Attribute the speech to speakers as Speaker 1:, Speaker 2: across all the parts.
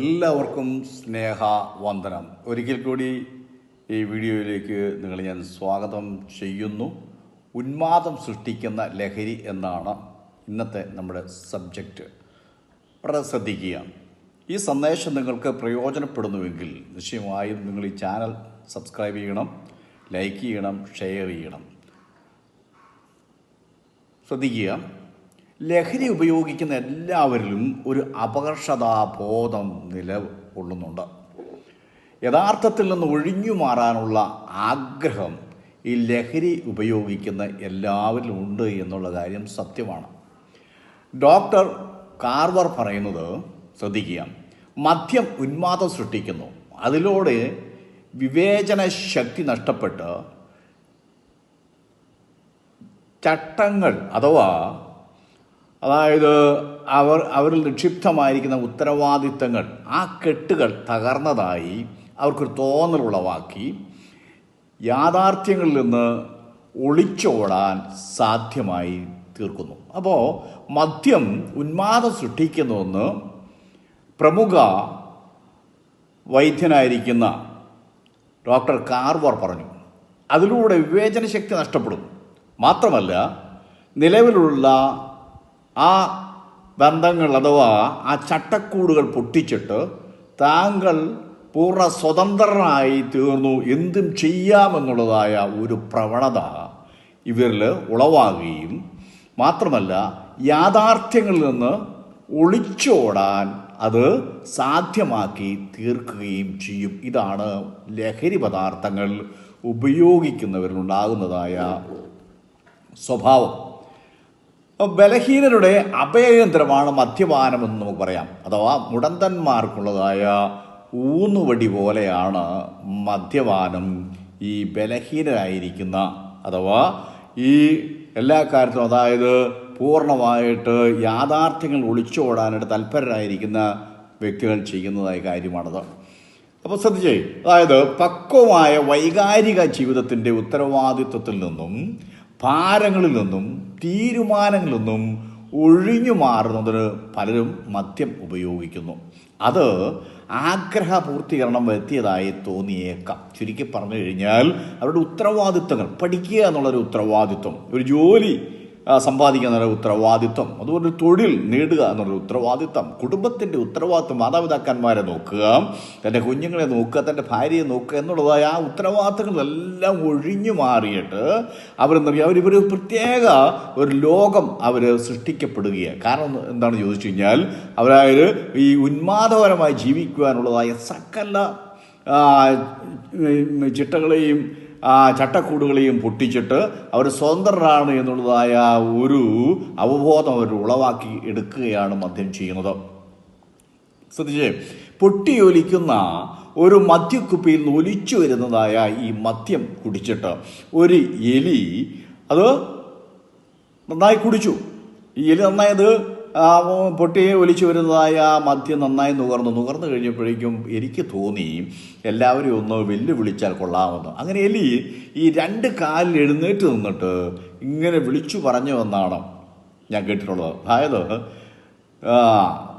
Speaker 1: എല്ലാവർക്കും സ്നേഹ വന്ദനം ഒരിക്കൽ കൂടി ഈ വീഡിയോയിലേക്ക് നിങ്ങളെ ഞാൻ സ്വാഗതം ചെയ്യുന്നു. ഉന്മാദം സൃഷ്ടിക്കുന്ന ലഹരി എന്നാണ് ഇന്നത്തെ നമ്മുടെ സബ്ജക്റ്റ് വളരെ ശ്രദ്ധിക്കുക ഈ സന്ദേശം നിങ്ങൾക്ക് പ്രയോജനപ്പെടുന്നുവെങ്കിൽ നിശ്ചയമായും നിങ്ങൾ ഈ ചാനൽ സബ്സ്ക്രൈബ് ചെയ്യണം ലൈക്ക് ചെയ്യണം ഷെയർ ചെയ്യണം. ശ്രദ്ധിക്കുക. ലഹരി ഉപയോഗിക്കുന്ന എല്ലാവരിലും ഒരു അപകർഷതാബോധം നില നിലകൊള്ളുന്നുണ്ട്. യഥാർത്ഥത്തിൽ നിന്ന് ഒഴിഞ്ഞു മാറാനുള്ള ആഗ്രഹം ഈ ലഹരി ഉപയോഗിക്കുന്ന എല്ലാവരിലും ഉണ്ട് എന്നുള്ള കാര്യം സത്യമാണ്. ഡോക്ടർ കാർവർ പറയുന്നത് ശ്രദ്ധിക്കുക മദ്യം ഉന്മാദം സൃഷ്ടിക്കുന്നു. അതിലൂടെ വിവേചന ശക്തി നഷ്ടപ്പെട്ട് ചട്ടങ്ങൾ അഥവാ അതായത് അവർ അവരിൽ നിക്ഷിപ്തമായിരിക്കുന്ന ഉത്തരവാദിത്തങ്ങൾ ആ കെട്ടുകൾ തകർന്നതായി അവർക്കൊരു തോന്നലുളവാക്കി യാഥാർത്ഥ്യങ്ങളിൽ നിന്ന് ഒളിച്ചോടാൻ സാധ്യമായി തീർക്കുന്നു. അപ്പോൾ മദ്യം ഉന്മാദം സൃഷ്ടിക്കുന്നുവെന്ന് പ്രമുഖ വൈദ്യനായിരിക്കുന്ന ഡോക്ടർ കാർവർ പറഞ്ഞു. അതിലൂടെ വിവേചന ശക്തി നഷ്ടപ്പെടും. മാത്രമല്ല നിലവിലുള്ള ആ ബന്ധങ്ങൾ അഥവാ ആ ചട്ടക്കൂടുകൾ പൊട്ടിച്ചിട്ട് താങ്കൾ പൂർണ സ്വതന്ത്രനായി തീർന്നു. എന്തും ചെയ്യാമെന്നുള്ളതായ ഒരു പ്രവണത ഇവരിൽ ഉളവാകുകയും മാത്രമല്ല യാഥാർത്ഥ്യങ്ങളിൽ നിന്ന് ഒളിച്ചോടാൻ അത് സാധ്യമാക്കി തീർക്കുകയും ചെയ്യും. ഇതാണ് ലഹരി പദാർത്ഥങ്ങൾ ഉപയോഗിക്കുന്നവരിലുണ്ടാകുന്നതായ സ്വഭാവം. ബലഹീനരുടെ അഭയകേന്ദ്രമാണ് മദ്യപാനമെന്ന് നമുക്ക് പറയാം. അഥവാ മുടന്തന്മാർക്കുള്ളതായ ഊന്നുവടി പോലെയാണ് മദ്യപാനം ഈ ബലഹീനരായിരിക്കുന്ന അഥവാ ഈ എല്ലാ കാര്യത്തിലും അതായത് പൂർണമായിട്ട് യാഥാർത്ഥ്യങ്ങൾ ഒളിച്ചോടാനായിട്ട് തൽപരരായിരിക്കുന്ന വ്യക്തികൾ ചെയ്യുന്നതായ കാര്യമാണത്. അപ്പോൾ ശ്രദ്ധിച്ചേ അതായത് പക്വമായ വൈകാരിക ജീവിതത്തിന്റെ ഉത്തരവാദിത്വത്തിൽ നിന്നും തീരുമാനങ്ങളിൽ നിന്നും ഒഴിഞ്ഞു മാറുന്നതിന് പലരും മദ്യം ഉപയോഗിക്കുന്നു. അത് ആഗ്രഹപൂർത്തീകരണം വരുത്തിയതായി തോന്നിയേക്കാം. ചുരുക്കി പറഞ്ഞു കഴിഞ്ഞാൽ അവരുടെ ഉത്തരവാദിത്തങ്ങൾ പഠിക്കുക എന്നുള്ളൊരു ഉത്തരവാദിത്വം ഒരു ജോലി സമ്പാദിക്കുക എന്നുള്ള ഉത്തരവാദിത്വം. അതുപോലെ തൊഴിൽ നേടുക എന്നുള്ള ഉത്തരവാദിത്വം. കുടുംബത്തിന്റെ ഉത്തരവാദിത്വം മാതാപിതാക്കന്മാരെ നോക്കുക തന്റെ കുഞ്ഞുങ്ങളെ നോക്കുക തന്റെ ഭാര്യയെ നോക്കുക എന്നുള്ളതായ ആ ഉത്തരവാദിത്തങ്ങളെല്ലാം ഒഴിഞ്ഞു മാറിയിട്ട് അവരെന്താ പറയുക അവരിവർ പ്രത്യേക ഒരു ലോകം അവർ സൃഷ്ടിക്കപ്പെടുകയാണ്. കാരണം എന്താണ് ചോദിച്ചു കഴിഞ്ഞാൽ അവരായ ഈ ഉന്മാദപരമായി ജീവിക്കുവാനുള്ളതായ സകല ചിട്ടകളെയും ആ ചട്ടക്കൂടുകളെയും പൊട്ടിച്ചിട്ട് അവർ സ്വതന്ത്രരാണ് എന്നുള്ളതായ ഒരു അവബോധം അവർ ഉളവാക്കി എടുക്കുകയാണ് മദ്യം ചെയ്യുന്നത്. ശ്രദ്ധിച്ചേ പൊട്ടിയൊലിക്കുന്ന ഒരു മദ്യക്കുപ്പിയിൽ നിന്ന് ഒലിച്ചു വരുന്നതായ ഈ മദ്യം കുടിച്ചിട്ട് ഒരു എലി അത് നന്നായി കുടിച്ചു. ഈ എലി നന്നായത് പൊട്ടി ഒലിച്ചു വരുന്നതായ ആ മദ്യം നന്നായി നുകർന്നു. നുകർന്നു കഴിഞ്ഞപ്പോഴേക്കും എനിക്ക് തോന്നി എല്ലാവരും ഒന്ന് വെല്ലുവിളിച്ചാൽ കൊള്ളാമെന്ന്. അങ്ങനെ എലി ഈ രണ്ട് കാലിൽ എഴുന്നേറ്റ് നിന്നിട്ട് ഇങ്ങനെ വിളിച്ചു പറഞ്ഞു എന്നാണ് ഞാൻ കേട്ടിട്ടുള്ളത്. അതായത്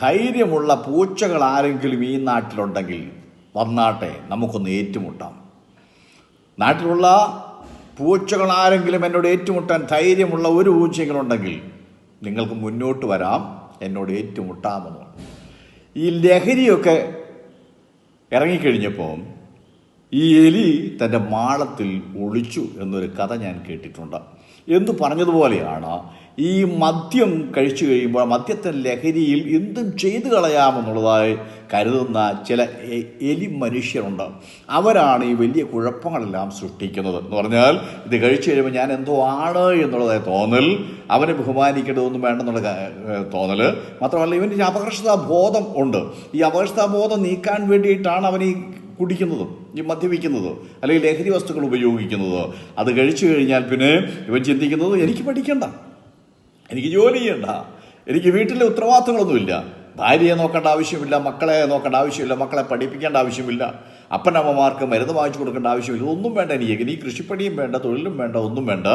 Speaker 1: ധൈര്യമുള്ള പൂച്ചകൾ ആരെങ്കിലും ഈ നാട്ടിലുണ്ടെങ്കിൽ വന്നാട്ടെ നമുക്കൊന്ന് ഏറ്റുമുട്ടാം. നാട്ടിലുള്ള പൂച്ചകൾ ആരെങ്കിലും എന്നോട് ഏറ്റുമുട്ടാൻ ധൈര്യമുള്ള ഒരു പൂച്ചകളുണ്ടെങ്കിൽ നിങ്ങൾക്ക് മുന്നോട്ട് വരാം എന്നോട് ഏറ്റുമുട്ടാമെന്ന്. ഈ ലഹരിയൊക്കെ ഇറങ്ങിക്കഴിഞ്ഞപ്പോൾ ഈ എലി തന്റെ മാളത്തിൽ ഒളിച്ചു എന്നൊരു കഥ ഞാൻ കേട്ടിട്ടുണ്ട് എന്ന് പറഞ്ഞതുപോലെയാണ് ഈ മദ്യം കഴിച്ചു കഴിയുമ്പോൾ മദ്യത്തെ ലഹരിയിൽ എന്തും ചെയ്തു കളയാമെന്നുള്ളതായി കരുതുന്ന ചില എലി മനുഷ്യരുണ്ട്. അവരാണ് ഈ വലിയ കുഴപ്പങ്ങളെല്ലാം സൃഷ്ടിക്കുന്നത്. എന്ന് പറഞ്ഞാൽ ഇത് കഴിച്ചു കഴിയുമ്പോൾ ഞാൻ എന്തോ ആണ് എന്നുള്ളതായി തോന്നൽ അവനെ ബഹുമാനിക്കേണ്ടതൊന്നും വേണ്ടെന്നുള്ള തോന്നൽ. മാത്രമല്ല ഇവന്റെ അപകർഷതാ ബോധം ഉണ്ട്. ഈ അപകർഷതാ ബോധം നീക്കാൻ വേണ്ടിയിട്ടാണ് അവൻ ഈ കുടിക്കുന്നത് ഈ മദ്യപിക്കുന്നത് അല്ലെങ്കിൽ ലഹരി വസ്തുക്കൾ ഉപയോഗിക്കുന്നതോ അത് കഴിച്ചു കഴിഞ്ഞാൽ പിന്നെ ഇവൻ ചിന്തിക്കുന്നത് എനിക്ക് പഠിക്കണ്ട. എനിക്ക് ജോലി ചെയ്യണ്ട. എനിക്ക് വീട്ടിലെ ഉത്തരവാദിത്തങ്ങളൊന്നുമില്ല. ഭാര്യയെ നോക്കേണ്ട ആവശ്യമില്ല മക്കളെ നോക്കേണ്ട ആവശ്യമില്ല മക്കളെ പഠിപ്പിക്കേണ്ട ആവശ്യമില്ല അപ്പനമ്മമാർക്ക് മരുന്ന് വാങ്ങിച്ചു കൊടുക്കേണ്ട ആവശ്യമില്ല ഒന്നും വേണ്ട എനിക്ക്. നീ കൃഷിപ്പണിയും വേണ്ട തൊഴിലും വേണ്ട ഒന്നും വേണ്ട.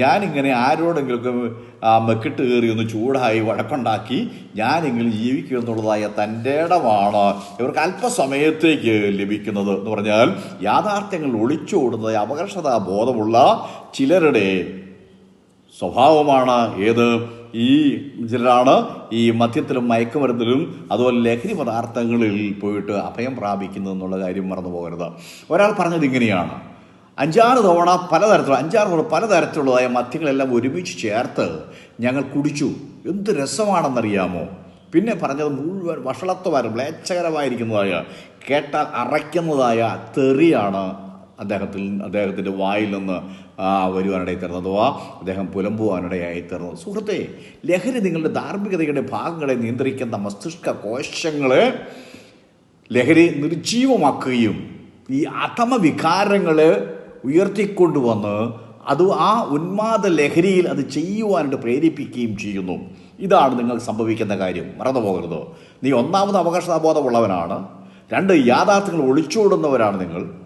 Speaker 1: ഞാനിങ്ങനെ ആരോടെങ്കിലും മെക്കിട്ട് കയറി ഒന്ന് ചൂടായി വഴക്കുണ്ടാക്കി ഞാനെങ്കിലും ജീവിക്കും എന്നുള്ളതായ തന്റെ ഇടമാണ് ഇവർക്ക് അല്പസമയത്തേക്ക് ലഭിക്കുന്നത് എന്ന് പറഞ്ഞാൽ യാഥാർത്ഥ്യങ്ങൾ ഒളിച്ചോടുന്നത് അപകർഷതാ ബോധമുള്ള ചിലരുടെ സ്വഭാവമാണ് ഏത്? ഈ ചിലരാണ് ഈ മദ്യത്തിലും മയക്കുമരുന്നിലും അതുപോലെ ലഹരി പദാർത്ഥങ്ങളിൽ പോയിട്ട് അഭയം പ്രാപിക്കുന്നു എന്നുള്ള കാര്യം മറന്നു പോകരുത്. ഒരാൾ പറഞ്ഞത് ഇങ്ങനെയാണ്. അഞ്ചാറ് തവണ പലതരത്തിലുള്ള അഞ്ചാറ് തവണ പലതരത്തിലുള്ളതായ മദ്യങ്ങളെല്ലാം ഒരുമിച്ച് ചേർത്ത് ഞങ്ങൾ കുടിച്ചു. എന്ത് രസമാണെന്നറിയാമോ? പിന്നെ പറഞ്ഞത് മുഴുവൻ വഷളത്വമായിരുന്നു മ്ലേച്ഛകരമായിരിക്കുന്നതായ കേട്ടാൽ അറയ്ക്കുന്നതായ തെറിയാണ് അദ്ദേഹത്തിൽ അദ്ദേഹത്തിന്റെ വായിൽ നിന്ന് തീർന്നത് അഥവാ അദ്ദേഹം പുലമ്പുവാനിടയായി തരുന്നു സുഹൃത്തെ ലഹരി നിങ്ങളുടെ ധാർമ്മികതയുടെ ഭാഗങ്ങളെ നിയന്ത്രിക്കുന്ന മസ്തിഷ്ക കോശങ്ങളെ ലഹരി നിർജീവമാക്കുകയും ഈ അധമ വികാരങ്ങളെ ഉയർത്തിക്കൊണ്ടുവന്ന് അത് ആ ഉന്മാദ ലഹരിയിൽ അത് ചെയ്യുവാനായിട്ട് പ്രേരിപ്പിക്കുകയും ചെയ്യുന്നു. ഇതാണ് നിങ്ങൾ സംഭവിക്കുന്ന കാര്യം. മറന്നു പോകരുത്. നീ ഒന്നാമത് അവകാശബോധമുള്ളവനാണ് രണ്ട് യാഥാർത്ഥ്യങ്ങൾ ഒളിച്ചോടുന്നവരാണ് നിങ്ങൾ.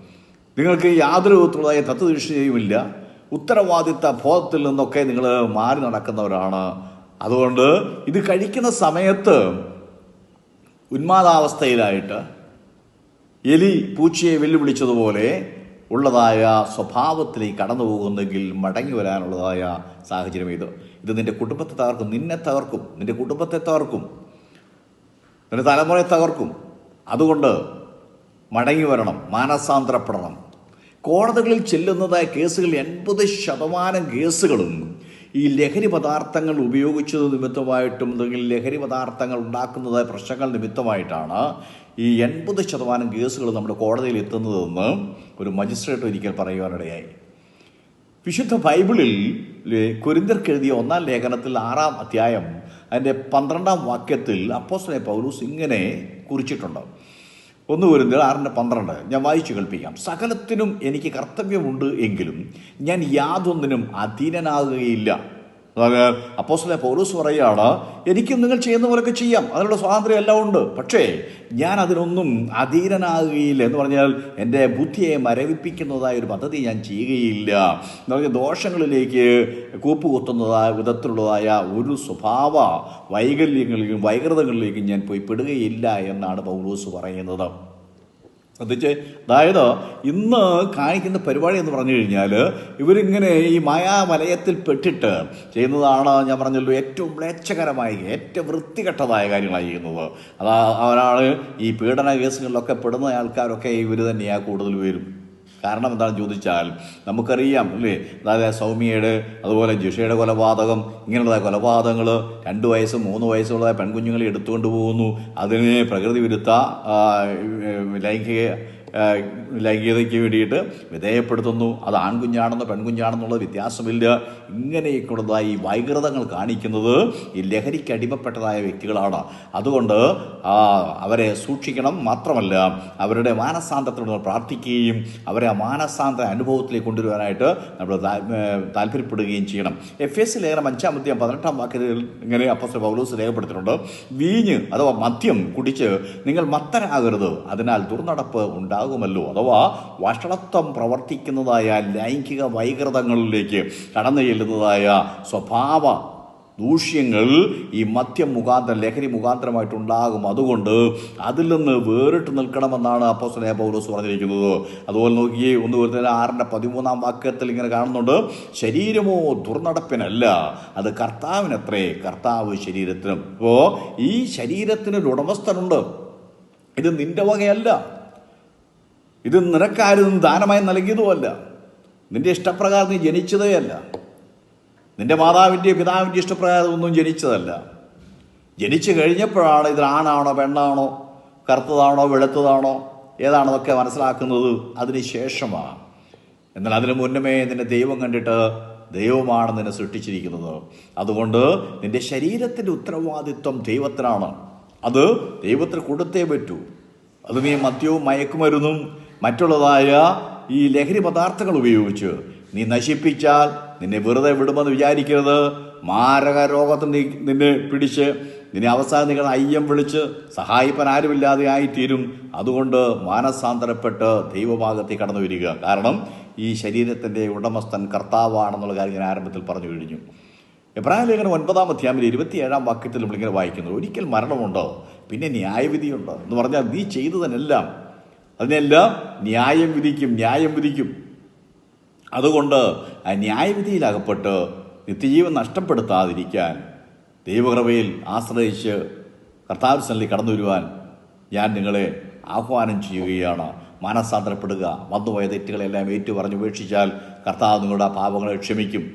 Speaker 1: നിങ്ങൾക്ക് യാതൊരു വിധത്തിലുള്ളതായ തത്വദൃഷ്ടിയുമില്ല. ഉത്തരവാദിത്ത ബോധത്തിൽ നിന്നൊക്കെ നിങ്ങൾ മാറി നടക്കുന്നവരാണ്. അതുകൊണ്ട് ഇത് കഴിക്കുന്ന സമയത്ത് ഉന്മാദാവസ്ഥയിലായിട്ട് എലി പൂച്ചയെ വെല്ലുവിളിച്ചതുപോലെ ഉള്ളതായ സ്വഭാവത്തിലേക്ക് കടന്നു പോകുന്നെങ്കിൽ മടങ്ങി വരാനുള്ളതായ സാഹചര്യം ഇത്. ഇത് നിന്റെ കുടുംബത്തെ തകർക്കും. നിന്നെ തകർക്കും. നിന്റെ കുടുംബത്തെ തകർക്കും. നിന്റെ തലമുറയെ തകർക്കും. അതുകൊണ്ട് മടങ്ങി വരണം. മാനസാന്തരപ്പെടണം. കോടതികളിൽ ചെല്ലുന്നതായ കേസുകൾ എൺപത് ശതമാനം കേസുകളും ഈ ലഹരി പദാർത്ഥങ്ങൾ ഉപയോഗിച്ചത് നിമിത്തമായിട്ടും അല്ലെങ്കിൽ ലഹരി പദാർത്ഥങ്ങൾ ഉണ്ടാക്കുന്നതായ പ്രശ്നങ്ങൾ നിമിത്തമായിട്ടാണ് ഈ എൺപത് ശതമാനം കേസുകൾ നമ്മുടെ കോടതിയിൽ എത്തുന്നതെന്ന് ഒരു മജിസ്ട്രേറ്റ് ഒരിക്കൽ പറയുവാനിടയായി. വിശുദ്ധ ബൈബിളിൽ കുരിന്തർക്ക് എഴുതിയ ഒന്നാം ലേഖനത്തിൽ ആറാം അധ്യായം അതിന്റെ പന്ത്രണ്ടാം വാക്യത്തിൽ അപ്പോസ്തലനായ പൗലൂസ് ഇങ്ങനെ കുറിച്ചിട്ടുണ്ട്. ഒന്ന് വരുന്നത് ആറിന്റെ പന്ത്രണ്ട്. ഞാൻ വായിച്ചു കേൾപ്പിക്കാം. സകലത്തിനും എനിക്ക് കർത്തവ്യമുണ്ട് എങ്കിലും ഞാൻ യാതൊന്നിനും അധീനനാകുകയില്ല. അതായത് അപ്പോസ്തല പൗലൂസ് പറയുകയാണ് എനിക്കും നിങ്ങൾ ചെയ്യുന്ന പോലൊക്കെ ചെയ്യാം. അതിനുള്ള സ്വാതന്ത്ര്യം എല്ലാം ഉണ്ട്. പക്ഷേ ഞാൻ അതിനൊന്നും അധീനനാകുകയില്ല. എന്ന് പറഞ്ഞാൽ എന്റെ ബുദ്ധിയെ മരവിപ്പിക്കുന്നതായ ഒരു പദ്ധതി ഞാൻ ചെയ്യുകയില്ല. എന്ന് പറഞ്ഞാൽ ദോഷങ്ങളിലേക്ക് കൂപ്പുകുത്തുന്നതായ വിധത്തിലുള്ളതായ ഒരു സ്വഭാവ വൈകല്യങ്ങളിലേക്കും വൈകൃതങ്ങളിലേക്കും ഞാൻ പോയി പെടുകയില്ല എന്നാണ് പൗലൂസ് പറയുന്നത്. ശ്രദ്ധിച്ച് അതായത് ഇന്ന് കാണിക്കുന്ന പരിപാടി എന്ന് പറഞ്ഞു കഴിഞ്ഞാൽ ഇവരിങ്ങനെ ഈ മായാവലയത്തിൽ പെട്ടിട്ട് ചെയ്യുന്നതാണ് ഞാൻ പറഞ്ഞല്ലോ ഏറ്റവും മ്ലേച്ഛകരമായ ഏറ്റവും വൃത്തികെട്ടതായ കാര്യങ്ങളാണ് ചെയ്യുന്നത്. അതാ അവരാണ് ഈ പീഡന കേസുകളിലൊക്കെ പെടുന്ന ആൾക്കാരൊക്കെ ഇവർ തന്നെയാണ് കൂടുതൽ പേരും. കാരണം എന്താണെന്ന് ചോദിച്ചാൽ നമുക്കറിയാം അല്ലേ? അതായത് സൗമ്യയുടെ അതുപോലെ ജിഷയുടെ കൊലപാതകം ഇങ്ങനെയുള്ള കൊലപാതകങ്ങൾ രണ്ട് വയസ്സ് മൂന്ന് വയസ്സുള്ള പെൺകുഞ്ഞുങ്ങളെ എടുത്തുകൊണ്ട് പോകുന്നു. അതിനെ പ്രകൃതി വിരുദ്ധ ലൈംഗിക ലൈംഗികതയ്ക്ക് വേണ്ടിയിട്ട് വിധേയപ്പെടുത്തുന്നു. അത് ആൺകുഞ്ഞാണെന്നോ പെൺകുഞ്ഞാണെന്നുള്ള വ്യത്യാസമില്ല. ഇങ്ങനെയൊക്കെയുള്ളതായി ഈ വൈകൃതങ്ങൾ കാണിക്കുന്നത് ഈ ലഹരിക്ക് അടിമപ്പെട്ടതായ വ്യക്തികളാണ്. അതുകൊണ്ട് അവരെ സൂക്ഷിക്കണം. മാത്രമല്ല അവരുടെ മാനസാന്തരത്തിനോട് പ്രാർത്ഥിക്കുകയും അവരെ ആ മാനസാന്തര അനുഭവത്തിലേക്ക് കൊണ്ടുവരാനായിട്ട് നമ്മൾ താല്പര്യപ്പെടുകയും ചെയ്യണം. എഫ് എസ് ലേഖനം അഞ്ചാം അധ്യായം പതിനെട്ടാം വാക്യത്തിൽ ഇങ്ങനെ അപ്പസ് പൗലോസ് രേഖപ്പെടുത്തിയിട്ടുണ്ട്. വീഞ്ഞ് അഥവാ മദ്യം കുടിച്ച് നിങ്ങൾ മത്തനാകരുത്. അതിനാൽ ദുർനടപ്പ് ഉണ്ടാകുമല്ലോ അഥവാ വഷളത്വം പ്രവർത്തിക്കുന്നതായ ലൈംഗിക വൈകൃതങ്ങളിലേക്ക് കടന്നു ചെല്ലുന്നതായ സ്വഭാവ ദൂഷ്യങ്ങൾ ഈ മദ്യം മുഖാന്തരം ലഹരി മുഖാന്തരമായിട്ടുണ്ടാകും അതുകൊണ്ട് അതിൽ നിന്ന് വേറിട്ട് നിൽക്കണമെന്നാണ് അപ്പോസ്തലനായ പൗലോസ് പറഞ്ഞിരിക്കുന്നത്. അതുപോലെ നോക്കിയേ ഒന്ന് വരുന്ന ആറിന്റെ പതിമൂന്നാം വാക്യത്തിൽ ഇങ്ങനെ കാണുന്നുണ്ട്. ശരീരമോ ദുർനടപ്പിനല്ല അത് കർത്താവിനത്രേ കർത്താവ് ശരീരത്തിനും. അപ്പോൾ ഈ ശരീരത്തിനൊരു ഉടമസ്ഥനുണ്ട്. ഇത് നിന്റെ വകയല്ല. ഇത് നിനക്കാരും ദാനമായി നൽകിയതുമല്ല. നിന്റെ ഇഷ്ടപ്രകാരം നീ ജനിച്ചതേ അല്ല നിന്റെ മാതാവിന്റെ പിതാവിന്റെ ഇഷ്ടപ്രകാരം ഒന്നും ജനിച്ചതല്ല. ജനിച്ചു കഴിഞ്ഞപ്പോഴാണ് ഇത് ആണാണോ പെണ്ണാണോ കറുത്തതാണോ വെളുത്തതാണോ ഏതാണെന്നൊക്കെ മനസ്സിലാക്കുന്നത് അതിന് ശേഷമാണ്. എന്നാൽ അതിനു മുന്നമേ നിന്നെ ദൈവം കണ്ടിട്ട് ദൈവമാണ് നിന്നെ സൃഷ്ടിച്ചിരിക്കുന്നത്. അതുകൊണ്ട് നിന്റെ ശരീരത്തിന്റെ ഉത്തരവാദിത്വം ദൈവത്തിനാണ്. അത് ദൈവത്തിന് കൊടുത്തേ പറ്റൂ. അത് നീ മദ്യവും മയക്കുമരുന്നും മറ്റുള്ളതായ ഈ ലഹരി പദാർത്ഥങ്ങൾ ഉപയോഗിച്ച് നീ നശിപ്പിച്ചാൽ നിന്നെ വെറുതെ വിടുമെന്ന് വിചാരിക്കരുത്. മാരക രോഗത്തിൽ നീ നിന്നെ പിടിച്ച് നിന്നെ അവസാനം നിങ്ങൾ അയ്യം വിളിച്ച് സഹായിപ്പാൻ ആരുമില്ലാതെ ആയിത്തീരും. അതുകൊണ്ട് മാനസാന്തരപ്പെട്ട് ദൈവഭാഗത്തിൽ കടന്നു വരിക. കാരണം ഈ ശരീരത്തിന്റെ ഉടമസ്ഥൻ കർത്താവാണെന്നുള്ള കാര്യം ഞാൻ ആരംഭത്തിൽ പറഞ്ഞു കഴിഞ്ഞു. എബ്രാഹിം ലേഖനം ഒൻപതാം അധ്യായം ഇരുപത്തിയേഴാം വാക്യത്തിൽ നമ്മളിങ്ങനെ വായിക്കുന്നു. ഒരിക്കൽ മരണമുണ്ടോ? പിന്നെ ന്യായവിധിയുണ്ടോ? എന്ന് പറഞ്ഞാൽ നീ ചെയ്തതിനെല്ലാം അതിനെല്ലാം ന്യായം വിധിക്കും ന്യായം വിധിക്കും. അതുകൊണ്ട് ആ ന്യായവിധിയിലകപ്പെട്ട് നിത്യജീവൻ നഷ്ടപ്പെടുത്താതിരിക്കാൻ ദൈവകൃപയിൽ ആശ്രയിച്ച് കർത്താവ് സന്നിധി കടന്നു വരുവാൻ ഞാൻ നിങ്ങളെ ആഹ്വാനം ചെയ്യുകയാണ്. മാനസാന്തരപ്പെടുക. വന്നുപോയ തെറ്റുകളെല്ലാം ഏറ്റു പറഞ്ഞ് ഉപേക്ഷിച്ചാൽ കർത്താവ് നിങ്ങളുടെ പാപങ്ങളെ ക്ഷമിക്കും.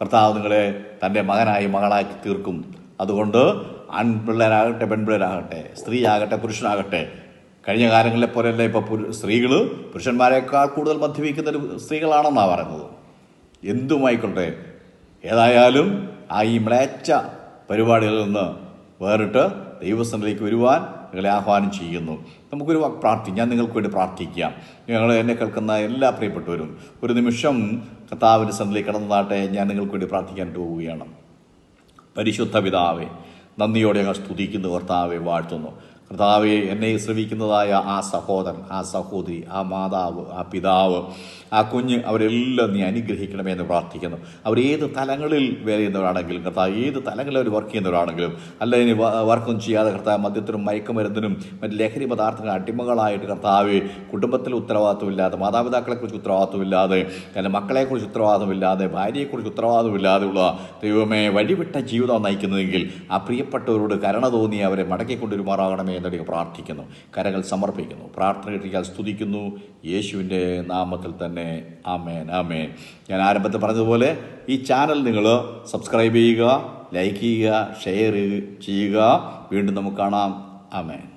Speaker 1: കർത്താവ് നിങ്ങളെ തന്റെ മകനായി മകളാക്കി തീർക്കും. അതുകൊണ്ട് ആൺപിള്ളേരാകട്ടെ പെൺപിള്ളേരാകട്ടെ സ്ത്രീയാകട്ടെ പുരുഷനാകട്ടെ കഴിഞ്ഞ കാലങ്ങളിലെ പോലെയല്ല ഇപ്പോൾ സ്ത്രീകൾ പുരുഷന്മാരെക്കാൾ കൂടുതൽ മദ്യപിക്കുന്ന ഒരു സ്ത്രീകളാണെന്നാണ് പറയുന്നത് എന്തുമായിക്കോട്ടെ ഏതായാലും ആ ഈ മ്ലേച്ഛ പരിപാടികളിൽ നിന്ന് വേറിട്ട് ദൈവസ്ഥനിലേക്ക് വരുവാൻ നിങ്ങളെ ആഹ്വാനം ചെയ്യുന്നു. നമുക്കൊരു പ്രാർത്ഥിക്കാം പ്രാർത്ഥി ഞാൻ നിങ്ങൾക്ക് വേണ്ടി പ്രാർത്ഥിക്കാം. ഞങ്ങൾ എന്നെ കേൾക്കുന്ന എല്ലാ പ്രിയപ്പെട്ടവരും ഒരു നിമിഷം കർത്താവിന്റെ സന്നിധിയിലേക്ക് കടന്നതാട്ടെ ഞാൻ നിങ്ങൾക്ക് വേണ്ടി പ്രാർത്ഥിക്കാൻ പോവുകയാണ്. പരിശുദ്ധ പിതാവേ നന്ദിയോടെ ഞങ്ങൾ സ്തുതിക്കുന്നു കർത്താവെ വാഴ്ത്തുന്നു. കർത്താവെ എന്നെ ശ്രവിക്കുന്നതായ ആ സഹോദരൻ ആ സഹോദരി ആ മാതാവ് ആ പിതാവ് ആ കുഞ്ഞ് അവരെല്ലാം നീ അനുഗ്രഹിക്കണമേ എന്ന് പ്രാർത്ഥിക്കുന്നു. അവർ ഏത് തലങ്ങളിൽ വേല ചെയ്യുന്നവരാണെങ്കിലും കർത്താവ് ഏത് തലങ്ങളിൽ അവർ വർക്ക് ചെയ്യുന്നവരാണെങ്കിലും അല്ല ഇനി വർക്കൊന്നും ചെയ്യാതെ കർത്താവ് മദ്യത്തിനും മയക്കുമരുന്നിനും മറ്റ് ലഹരി പദാർത്ഥങ്ങൾ അടിമകളായിട്ട് കർത്താവ് കുടുംബത്തിൽ ഉത്തരവാദിത്വമില്ലാതെ മാതാപിതാക്കളെക്കുറിച്ച് ഉത്തരവാദിത്വമില്ലാതെ എന്റെ മക്കളെക്കുറിച്ച് ഉത്തരവാദിത്വമില്ലാതെ ഭാര്യയെക്കുറിച്ച് ഉത്തരവാദിത്വമില്ലാതെയുള്ള ദൈവമേ വഴിവിട്ട ജീവിതം നയിക്കുന്നതെങ്കിൽ ആ പ്രിയപ്പെട്ടവരോട് കരുണ തോന്നി അവരെ മടക്കിക്കൊണ്ടിരുമാറാകണമേ എന്നൊക്കെ പ്രാർത്ഥിക്കുന്നു കരകൾ സമർപ്പിക്കുന്നു പ്രാർത്ഥന കിട്ടിയാൽ സ്തുതിക്കുന്നു. യേശുവിന്റെ നാമത്തിൽ തന്നെ ആമേൻ ആമേൻ. ഞാൻ ആരംഭത്തിൽ പറഞ്ഞതുപോലെ ഈ ചാനൽ നിങ്ങൾ സബ്സ്ക്രൈബ് ചെയ്യുക ലൈക്ക് ചെയ്യുക ഷെയർ ചെയ്യുക. വീണ്ടും നമുക്ക് കാണാം. ആമേൻ.